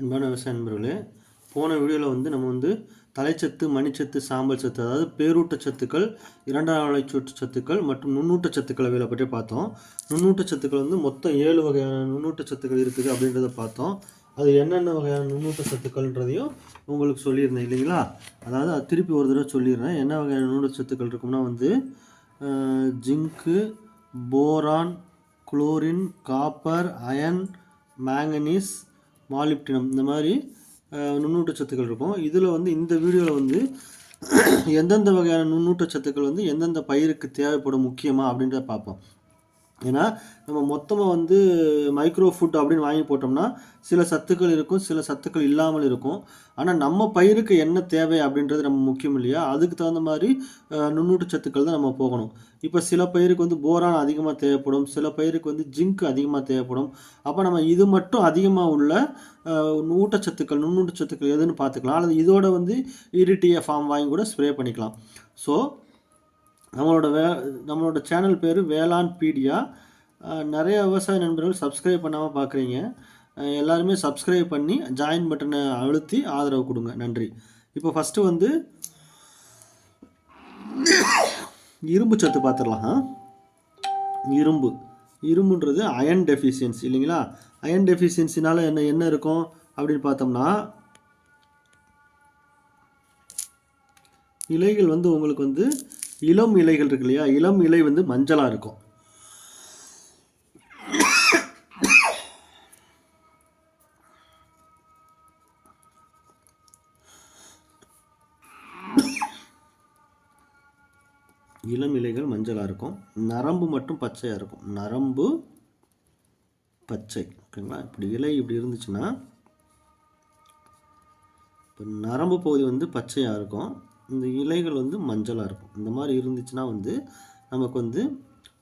அன்பான விவசாய நண்பர்களே போன வீடியோவில் வந்து நம்ம வந்து தலைச்சத்து மணிச்சத்து சாம்பல் சத்து அதாவது பேரூட்டச்சத்துக்கள் இரண்டாம் நிலைச்சூட்டு சத்துக்கள் மற்றும் நுண்ணூட்டச்சத்துக்கள் சத்துக்கள் பற்றி பார்த்தோம். நுண்ணூட்டச்சத்துக்கள் வந்து மொத்தம் ஏழு வகையான நுண்ணூட்டச்சத்துக்கள் இருக்குது அப்படின்றத பார்த்தோம். அது என்னென்ன வகையான நுண்ணூட்ட சத்துக்கள்ன்றதையும் உங்களுக்கு சொல்லியிருந்தேன் இல்லைங்களா? அதாவது அது திருப்பி ஒரு தடவை சொல்லிடுறேன். என்ன வகையான நுண்ணூட்ட சத்துக்கள் இருக்கும்னா வந்து zinc boron chlorine copper iron manganese molybdenum இந்த மாதிரி நுண்ணூட்ட சத்துக்கள் இருக்கும். இதில் வந்து இந்த வீடியோவில் வந்து எந்தெந்த வகையான நுண்ணூட்ட சத்துக்கள் வந்து எந்தெந்த பயிருக்கு தேவைப்படும் முக்கியமாக அப்படின்றத பார்ப்போம். ஏன்னா நம்ம மொத்தமாக வந்து மைக்ரோ ஃபுட் அப்படின்னு வாங்கி போட்டோம்னா சில சத்துக்கள் இருக்கும் சில சத்துக்கள் இல்லாமல் இருக்கும். ஆனால் நம்ம பயிருக்கு என்ன தேவை அப்படின்றது நம்ம முக்கியம் இல்லையா? அதுக்கு தகுந்த மாதிரி நுண்ணூட்டு சத்துக்கள் தான் நம்ம போகணும். இப்போ சில பயிருக்கு வந்து போரான் அதிகமாக தேவைப்படும் சில பயிருக்கு வந்து ஜிங்க் அதிகமாக தேவைப்படும். அப்போ நம்ம இது மட்டும் அதிகமாக உள்ள அஹ், ஊட்டச்சத்துக்கள் நுண்ணூட்டச்சத்துக்கள் எதுன்னு பார்த்துக்கலாம். அல்லது இதோட வந்து இரிட்டிய ஃபார்ம் வாங்கி கூட ஸ்ப்ரே பண்ணிக்கலாம். ஸோ நம்மளோட வே நம்மளோட சேனல் பேர் வேளாண் பீடியா. நிறைய விவசாய நண்பர்கள் சப்ஸ்கிரைப் பண்ணாமல் பார்க்குறீங்க எல்லாருமே சப்ஸ்கிரைப் பண்ணி ஜாயின் பட்டனை அழுத்தி ஆதரவு கொடுங்க. நன்றி. இப்போ ஃபஸ்ட்டு வந்து இரும்பு சத்து பார்த்துடலாம் இரும்பு. இரும்புன்றது அயன் டெஃபிஷியன்சி இல்லைங்களா? அயன் டெஃபிஷியன்சினால் என்ன என்ன இருக்கும்? அப்படின்னு பார்த்தோம்னா இலைகள் வந்து உங்களுக்கு வந்து இளம் இலைகள் இருக்கு இல்லையா? இளம் இலை வந்து மஞ்சளாக இருக்கும். இளம் இலைகள் மஞ்சளாக இருக்கும். நரம்பு மட்டும் பச்சையாக இருக்கும். நரம்பு பச்சை. ஓகேங்களா? இப்படி இலை இப்படி இருந்துச்சுன்னா இப்போ நரம்பு பகுதி வந்து பச்சையாக இருக்கும். இந்த இலைகள் வந்து மஞ்சளாக இருக்கும். இந்த மாதிரி இருந்துச்சுன்னா வந்து நமக்கு வந்து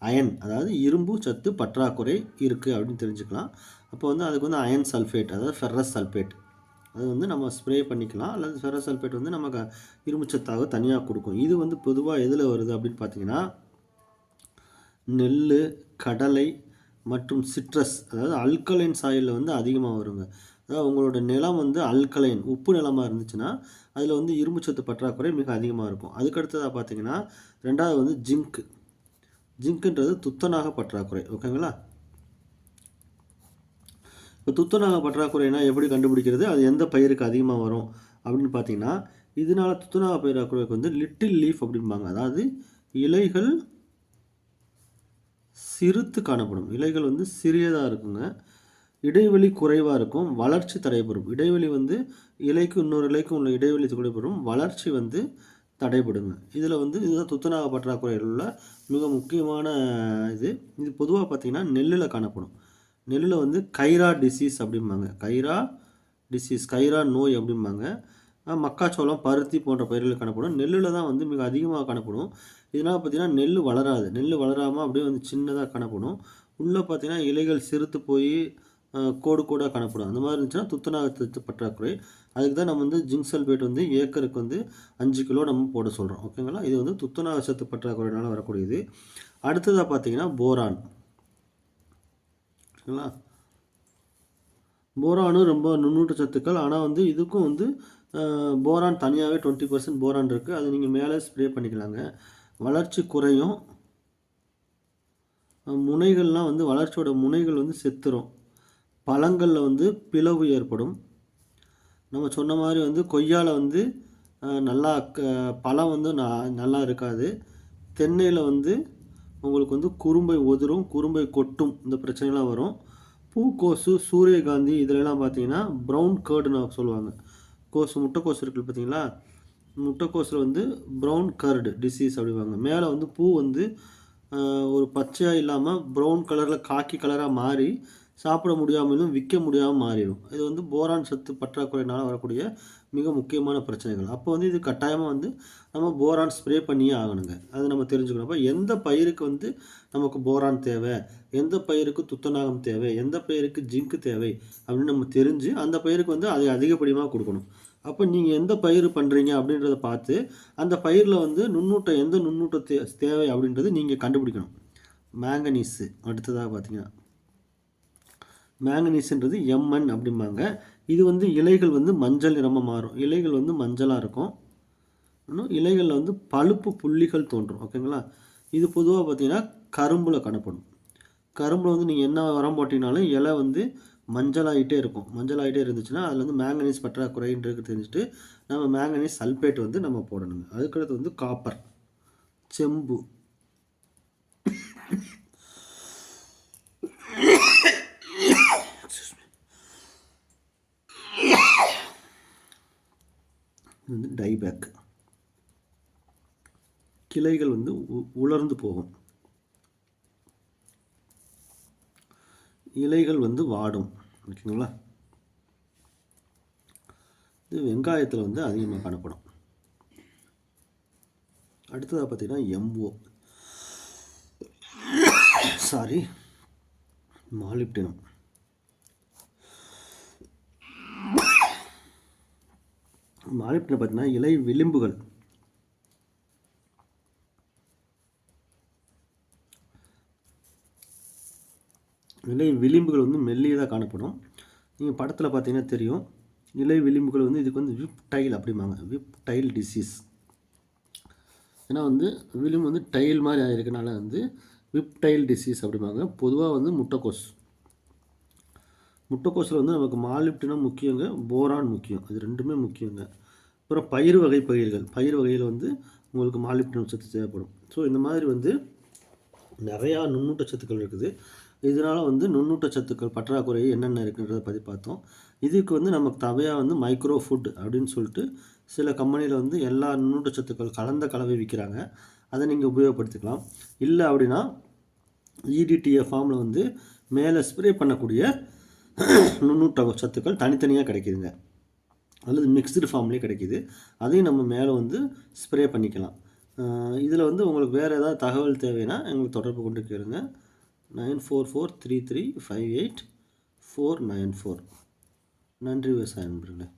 அயன் அதாவது இரும்பு சத்து பற்றாக்குறை இருக்குது அப்படின்னு தெரிஞ்சுக்கலாம். அப்போ வந்து அதுக்கு வந்து அயன் சல்ஃபேட் அதாவது ஃபெர்ரஸ் சல்ஃபேட் அது வந்து நம்ம ஸ்ப்ரே பண்ணிக்கலாம். அல்லது ஃபெர்ரஸ் சல்ஃபேட் வந்து நமக்கு இரும்பு சத்தாக தனியாக கொடுக்கும். இது வந்து பொதுவாக எதில் வருது அப்படின்னு பார்த்தீங்கன்னா நெல் கடலை மற்றும் சிட்ரஸ் அதாவது அல்கலைன் சாயிலில் வந்து அதிகமாக வருங்க. அதாவது உங்களோட நிலம் வந்து அல்கலைன் உப்பு நிலமாக இருந்துச்சுன்னா அதில் வந்து இரும்புச்சத்து பற்றாக்குறை மிக அதிகமாக இருக்கும். அதுக்கடுத்ததாக பார்த்தீங்கன்னா ரெண்டாவது வந்து ஜிங்க் ஜிங்க்ன்றது துத்தநாக பற்றாக்குறை ஓகேங்களா? இப்போ துத்தநாக பற்றாக்குறைனா எப்படி கண்டுபிடிக்கிறது? அது எந்த பயிருக்கு அதிகமாக வரும் அப்படின்னு பார்த்தீங்கன்னா இதனால துத்தநாக பற்றாக்குறைக்கு வந்து லிட்டில் லீஃப் அப்படிம்பாங்க. அதாவது இலைகள் சிறுத்து காணப்படும். இலைகள் வந்து சிறியதாக இருக்குங்க. இடைவெளி குறைவாக இருக்கும் வளர்ச்சி தடைபடும். இடைவெளி வந்து இலைக்கும் இன்னொரு இலைக்கும் உள்ள இடைவெளி குறைபடும் வளர்ச்சி வந்து தடைபடுங்க இதில் வந்து இதுதான் துத்தநாக பற்றாக்குறையில் உள்ள மிக முக்கியமான இது. இது பொதுவாக பார்த்தீங்கன்னா நெல்லில் காணப்படும். நெல்லில் வந்து கைரா டிசீஸ் அப்படிம்பாங்க. கைரா டிசீஸ் கைரா நோய் அப்படிம்பாங்க. மக்காச்சோளம் பருத்தி போன்ற பயிர்கள் காணப்படும். நெல்லில் தான் வந்து மிக அதிகமாக காணப்படும். இதனால் பார்த்தீங்கன்னா நெல் வளராது. நெல் வளராமல் அப்படியே வந்து சின்னதாக காணப்படும். உள்ளே பார்த்தீங்கன்னா இலைகள் சிறுத்து போய் கோடு கோடாக காணப்படும். அந்த மாதிரி இருந்துச்சுன்னா துத்தநாகத்து பற்றாக்குறை. அதுக்கு தான் நம்ம வந்து ஜிங்க் சல்பேட் வந்து ஏக்கருக்கு வந்து அஞ்சு கிலோ நம்ம போட சொல்கிறோம் ஓகேங்களா இது வந்து துத்தநாக சத்து பற்றாக்குறையினால் வரக்கூடியது. அடுத்ததாக பார்த்தீங்கன்னா போரான். ஓகேங்களா போரானும் ரொம்ப நுண்ணூட்ட சத்துக்கள். ஆனால் வந்து இதுக்கும் வந்து போரான் தனியாகவே டுவெண்ட்டி பர்சன்ட் போரான் இருக்குது அது நீங்கள் மேலே ஸ்ப்ரே பண்ணிக்கலாங்க. வளர்ச்சி குறையும். முனைகள்லாம் வந்து வளர்ச்சியோட முனைகள் வந்து செத்துரும். பழங்களில் வந்து பிளவு ஏற்படும். நம்ம சொன்ன மாதிரி வந்து கொய்யாவில் வந்து நல்லா க- பழம் வந்து ந- நல்லா இருக்காது. தென்னையில் வந்து உங்களுக்கு வந்து குறும்பை உதிரும் குறும்பை கொட்டும் இந்த பிரச்சனைலாம் வரும். பூக்கோசு சூரியகாந்தி இதிலெல்லாம் பார்த்தீங்கன்னா ப்ரௌன் கர்டுன்னு சொல்லுவாங்க. கோசு முட்டைக்கோசு இருக்குது பார்த்தீங்களா முட்டைக்கோஸில் வந்து ப்ரௌன் கர்டு டிசீஸ் அப்படிவாங்க மேலே வந்து பூ வந்து ஒரு பச்சையாக இல்லாமல் ப்ரௌன் கலரில் காக்கி கலராக மாறி சாப்பிட முடியாமலும் விற்க முடியாமல் மாறிடும். இது வந்து போரான் சத்து பற்றாக்குறையினால் வரக்கூடிய மிக முக்கியமான பிரச்சனைகள். அப்போ வந்து இது கட்டாயமாக வந்து நம்ம போரான் ஸ்ப்ரே பண்ணியே ஆகணுங்க. அது நம்ம தெரிஞ்சுக்கணும். அப்போ எந்த பயிருக்கு வந்து நமக்கு போரான் தேவை? எந்த பயிருக்கு துத்தநாகம் தேவை? எந்த பயிருக்கு ஜிங்க் தேவை? அப்படின்னு நம்ம தெரிஞ்சு அந்த பயிருக்கு வந்து அதை அதிகப்படியமாக கொடுக்கணும். அப்போ நீங்கள் எந்த பயிர் பண்ணுறீங்க அப்படின்றத பார்த்து அந்த பயிரில் வந்து நுண்ணூட்டம் எந்த நுண்ணூட்ட தே தேவை அப்படின்றது நீங்கள் கண்டுபிடிக்கணும். மேங்கனீஸு அடுத்ததாக பார்த்தீங்கன்னா மேங்கனீஸ்ன்றது எம்என் அப்படிம்பாங்க. இது வந்து இலைகள் வந்து மஞ்சள் நிறமாக மாறும். இலைகள் வந்து மஞ்சளாக இருக்கும். இன்னும் இலைகளில் வந்து பழுப்பு புள்ளிகள் தோன்றும். ஓகேங்களா இது பொதுவாக பார்த்திங்கன்னா கரும்பில் காணப்படும். கரும்பில் வந்து நீங்கள் என்ன உரம் போட்டிங்கனாலும் இலை வந்து மஞ்சளாகிட்டே இருக்கும். மஞ்சளாகிட்டே இருந்துச்சுன்னா அதில் வந்து மேங்கனீஸ் பற்றாக்குறைன்றது தெரிஞ்சுட்டு நம்ம மேங்கனீஸ் சல்பேட் வந்து நம்ம போடணுங்க. அதுக்கடுத்து வந்து காப்பர் செம்பு இது வந்து டைபேக் கிளைகள் வந்து உ- உலர்ந்து போகும். இலைகள் வந்து வாடும் ஓகேங்களா? இது வெங்காயத்தில் வந்து அதிகமாக காணப்படும். அடுத்ததாக பார்த்திங்கன்னா எம்ஓ சாரி மாலிப்டினம். மாலிப்டினம் பார்த்தீங்கன்னா இலை விளிம்புகள். இலை விளிம்புகள் வந்து மெல்லியதாக காணப்படும். நீங்கள் படத்தில் பார்த்தீங்கன்னா தெரியும். இலை விளிம்புகள் வந்து இதுக்கு வந்து விப் டைல் அப்படிம்பாங்க. Whiptail disease. ஏன்னா வந்து விளிம்பு வந்து டைல் மாதிரி ஆகிருக்கனால வந்து விப் டைல் டிசீஸ் அப்படிம்பாங்க. பொதுவாக வந்து முட்டைக்கோஸ். முட்டைக்கோசில் வந்து நமக்கு மாலிப்டினம் முக்கியங்க போரான் முக்கியம். இது ரெண்டுமே முக்கியங்க. அப்புறம் பயிர் வகை பயிர்கள். பயிர் வகையில் வந்து உங்களுக்கு மாலிப்டினம் சத்து தேவைப்படும். ஸோ இந்த மாதிரி வந்து நிறையா நுண்ணூட்ட சத்துக்கள் இருக்குது. இதனால் வந்து நுண்ணூட்டச்சத்துக்கள் பற்றாக்குறை என்னென்ன இருக்குன்றதை பற்றி பார்த்தோம். இதுக்கு வந்து நமக்கு தவையாக வந்து மைக்ரோ ஃபுட் அப்படின்னு சொல்லிட்டு சில கம்பெனியில் வந்து எல்லா நுண்ணூட்டச்சத்துக்கள் கலந்த கலவை விற்கிறாங்க அதை நீங்கள் உபயோகப்படுத்திக்கலாம். இல்லை அப்படின்னா இடிடிஏ இடிடிஎஃப் ஃபார்மில் வந்து மேலே ஸ்ப்ரே பண்ணக்கூடிய நுண்ணூட்ட சத்துக்கள் தனித்தனியாக கிடைக்குதுங்க. அல்லது மிக்ஸ்டு ஃபார்ம்லேயே கிடைக்கிது. அதையும் நம்ம மேலே வந்து ஸ்ப்ரே பண்ணிக்கலாம். இதில் வந்து உங்களுக்கு வேறு ஏதாவது தகவல் தேவைன்னா எங்களுக்கு தொடர்பு கொண்டு கேளுங்க. Nine four four three three five eight four nine four. நன்றி விவசாய நண்பர்களே.